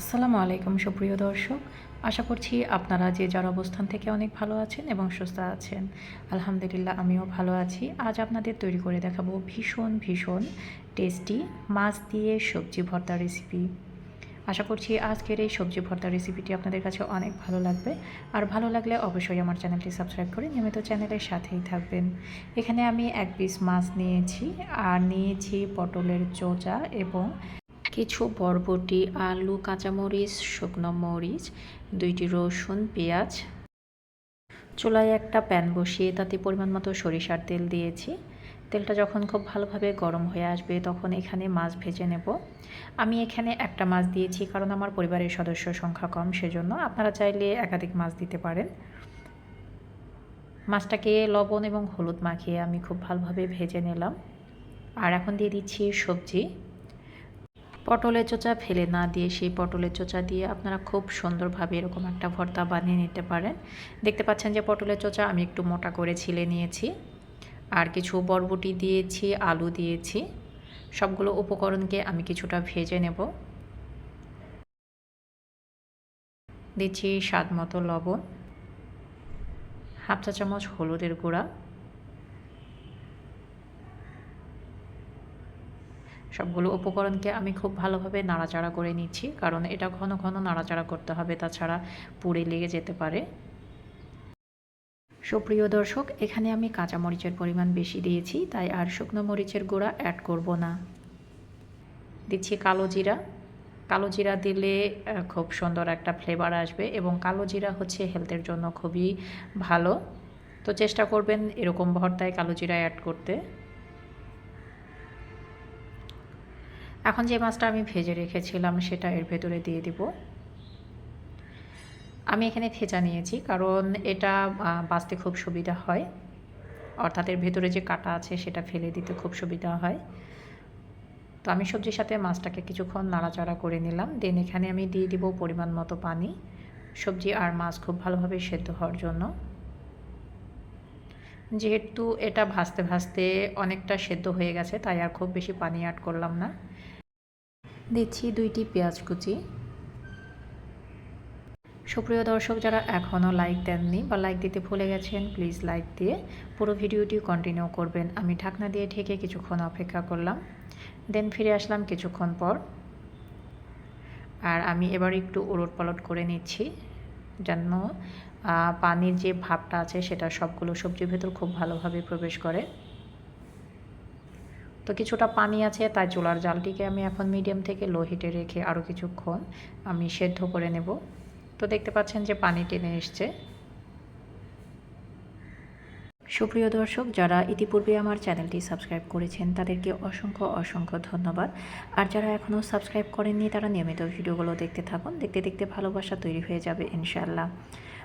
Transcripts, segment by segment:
আসসালামু আলাইকুম, সুপ্রিয় দর্শক। আশা করছি আপনারা যে যার অবস্থান থেকে অনেক ভালো আছেন এবং সুস্থ আছেন। আলহামদুলিল্লাহ, আমিও ভালো আছি। আজ আপনাদের তৈরি করে দেখাবো ভীষণ ভীষণ টেস্টি মাছ দিয়ে সবজি ভর্তা রেসিপি আশা করছি আজকের এই সবজি ভর্তা রেসিপিটি আপনাদের কাছে অনেক ভালো লাগবে। আর ভালো লাগলে অবশ্যই আমার চ্যানেলটি সাবস্ক্রাইব করে নিয়মিত চ্যানেলের সাথেই থাকবেন। এখানে আমি এক পিস মাছ নিয়েছি। আর নিয়েছি পটলের চোচা এবং কিছু বরবটি, আলু, কাঁচামরিচ, শুকনো মরিচ, দুইটি রসুন, পেঁয়াজ। চুলায় একটা প্যান বসিয়ে তাতে পরিমাণ মতো সরিষার তেল দিয়েছি। তেলটা যখন খুব ভালোভাবে গরম হয়ে আসবে তখন এখানে মাছ ভেজে নেব। আমি এখানে একটা মাছ দিয়েছি কারণ আমার পরিবারের সদস্য সংখ্যা কম, সেজন্য আপনারা চাইলে একাধিক মাছ দিতে পারেন। মাছটাকে লবণ এবং হলুদ মাখিয়ে আমি খুব ভালোভাবে ভেজে নিলাম। আর এখন দিয়ে দিচ্ছি সবজি। পটলের চোচা ফেলে না দিয়ে, সেই পটলের চোচা দিয়ে আপনারা খুব সুন্দরভাবে এরকম একটা ভর্তা বানিয়ে নিতে পারেন। দেখতে পাচ্ছেন যে পটলের চোচা আমি একটু মোটা করে ছিলে নিয়েছি। আর কিছু বরবটি দিয়েছি, আলু দিয়েছি। সবগুলো উপকরণকে আমি কিছুটা ভেজে নেব। দিচ্ছি স্বাদ মতো লবণ, হাফ চা চামচ হলুদের গুঁড়া। সবগুলো উপকরণকে আমি খুব ভালোভাবে নাড়াচাড়া করে নিচ্ছি, কারণ এটা ঘন ঘন নাড়াচাড়া করতে হবে, তাছাড়া পুড়ে লেগে যেতে পারে। সুপ্রিয় দর্শক, এখানে আমি কাঁচা মরিচের পরিমাণ বেশি দিয়েছি, তাই আর শুকনো মরিচের গুঁড়া অ্যাড করব না। দিচ্ছি কালো জিরা। কালো জিরা দিলে খুব সুন্দর একটা ফ্লেভার আসবে এবং কালো জিরা হচ্ছে হেলথের জন্য খুবই ভালো। তো চেষ্টা করবেন এরকম ভর্তায় কালো জিরা অ্যাড করতে। এখন যে মাছটা আমি ভেজে রেখেছিলাম সেটা এর ভেতরে দিয়ে দিব। আমি এখানে থেচা নিয়েছি কারণ এটা বাঁচতে খুব সুবিধা হয়। অর্থাৎ এর ভেতরে যে কাটা আছে সেটা ফেলে দিতে খুব সুবিধা হয়। তো আমি সবজির সাথে মাছটাকে কিছুক্ষণ নাড়াচাড়া করে নিলাম। দেন এখানে আমি দিয়ে দিব পরিমাণ মতো পানি। সবজি আর মাছ খুব ভালোভাবে সেদ্ধ হওয়ার জন্য। যেহেতু এটা ভাজতে ভাজতে অনেকটা সেদ্ধ হয়ে গেছে, তাই আর খুব বেশি পানি অ্যাড করলাম না। দিচ্ছি দুইটি পেঁয়াজ কুচি। সুপ্রিয় দর্শক, যারা এখনও লাইক দেননি বা লাইক দিতে ভুলে গেছেন প্লিজ লাইক দিয়ে পুরো ভিডিওটি কন্টিনিউ করবেন। আমি ঢাকনা দিয়ে ঠেকে কিছুক্ষণ অপেক্ষা করলাম। দেন ফিরে আসলাম কিছুক্ষণ পর। আর আমি এবার একটু উলট পালট করে নিচ্ছি, যেন পানির যে ভাবটা আছে সেটা সবগুলো সবজির ভেতর খুব ভালোভাবে প্রবেশ করে। তো কিছুটা পানি আছে, তাই চুলার জালটিকে আমি এখন মিডিয়াম থেকে লো হিটে রেখে আরও কিছুক্ষণ আমি সেদ্ধ করে নেব। তো দেখতে পাচ্ছেন যে পানি টেনে এসছে। সুপ্রিয় দর্শক, যারা ইতিপূর্বে আমার চ্যানেলটি সাবস্ক্রাইব করেছেন, তাদেরকে অসংখ্য অসংখ্য ধন্যবাদ। আর যারা এখনও সাবস্ক্রাইব করেননি, তারা নিয়মিত ভিডিওগুলো দেখতে থাকুন। দেখতে দেখতে ভালোবাসা তৈরি হয়ে যাবে ইনশাল্লাহ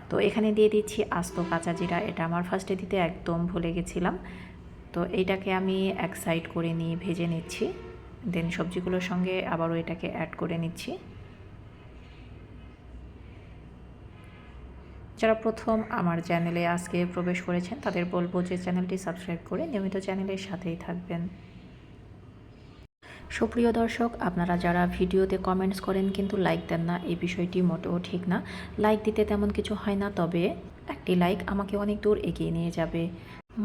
তো এখানে দিয়ে দিচ্ছি আস্ত কাঁচা জিরা। এটা আমার ফার্স্টে দিতে একদম ভুলে গেছিলাম। তো এইটাকে আমি এক সাইড করে নিয়ে ভেজে নিচ্ছি। দেন সবজিগুলোর সঙ্গে আবারও এটাকে অ্যাড করে নিচ্ছি। যারা প্রথম আমার চ্যানেলে আজকে প্রবেশ করেছেন, তাদের বলব যে চ্যানেলটি সাবস্ক্রাইব করে নিয়মিত চ্যানেলের সাথেই থাকবেন। সুপ্রিয় দর্শক, আপনারা যারা ভিডিওতে কমেন্টস করেন কিন্তু লাইক দেন না, এই বিষয়টি মোটেও ঠিক না। লাইক দিতে তেমন কিছু হয় না, তবে একটি লাইক আমাকে অনেক দূর এগিয়ে নিয়ে যাবে।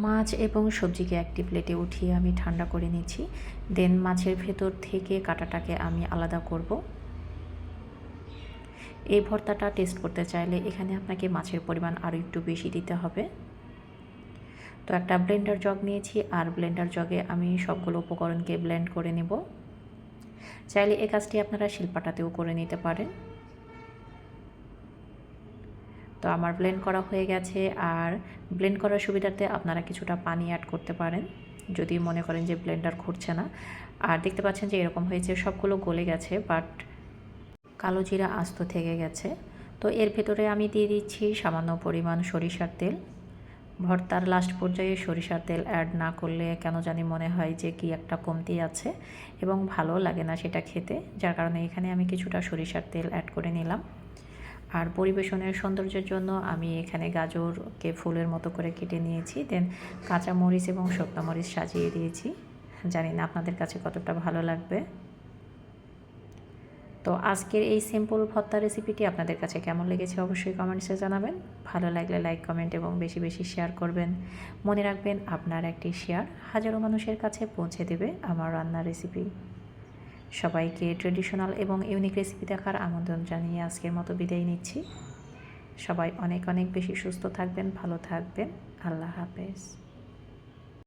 মাছ এবং সবজিকে একটি প্লেটে উঠিয়ে আমি ঠান্ডা করে নিচ্ছি। দেন মাছের ভেতর থেকে কাটাটাকে আমি আলাদা করব। এই ভর্তাটা টেস্ট করতে চাইলে এখানে আপনাকে মাছের পরিমাণ আরও একটু বেশি দিতে হবে। তো একটা ব্লেন্ডার জগ নিয়েছি, আর ব্লেন্ডার জগে আমি সবগুলো উপকরণকে ব্লেন্ড করে নেব। চাইলে এ কাজটি আপনারা শিল্পাটাতেও করে নিতে পারেন। তো আমার ব্লেন্ড করা হয়ে গেছে। আর ব্লেন্ড করার সুবিধার্থে আপনারা কিছুটা পানি অ্যাড করতে পারেন। যদি মনে করেন যে ব্লেন্ডার ঘুরছে না। আর দেখতে পাচ্ছেন যে এরকম হয়েছে, সবগুলো গলে গেছে বাট কালো জিরা আস্ত থেকে গেছে। তো এর ভেতরে আমি দিয়ে দিচ্ছি সামান্য পরিমাণ সরিষার তেল। ভর্তার লাস্ট পর্যায়ে সরিষার তেল অ্যাড না করলে কেন জানি মনে হয় যে কি একটা কমতি আছে এবং ভালো লাগে না সেটা খেতে। যার কারণে এখানে আমি কিছুটা সরিষার তেল অ্যাড করে নিলাম। আর পরিবেশনের সৌন্দর্যের জন্য আমি এখানে গাজরকে ফুলের মতো করে কেটে নিয়েছি। দেন কাঁচা মরিচ এবং শুকনো মরিচ সাজিয়ে দিয়েছি। জানি না আপনাদের কাছে কতটা ভালো লাগবে। তো আজকের এই সিম্পল ভর্তা রেসিপিটি আপনাদের কাছে কেমন লেগেছে অবশ্যই কমেন্টসে জানাবেন। ভালো লাগলে লাইক কমেন্ট এবং বেশি বেশি শেয়ার করবেন। মনে রাখবেন আপনার একটি শেয়ার হাজারো মানুষের কাছে পৌঁছে দেবে আমার রান্নার রেসিপি সবাইকে ট্রেডিশনাল এবং ইউনিক রেসিপি দেখার আমন্ত্রণ জানিয়ে আজকের মতো বিদায় নিচ্ছি। সবাই অনেক অনেক বেশি সুস্থ থাকবেন, ভালো থাকবেন। আল্লাহ হাফেজ।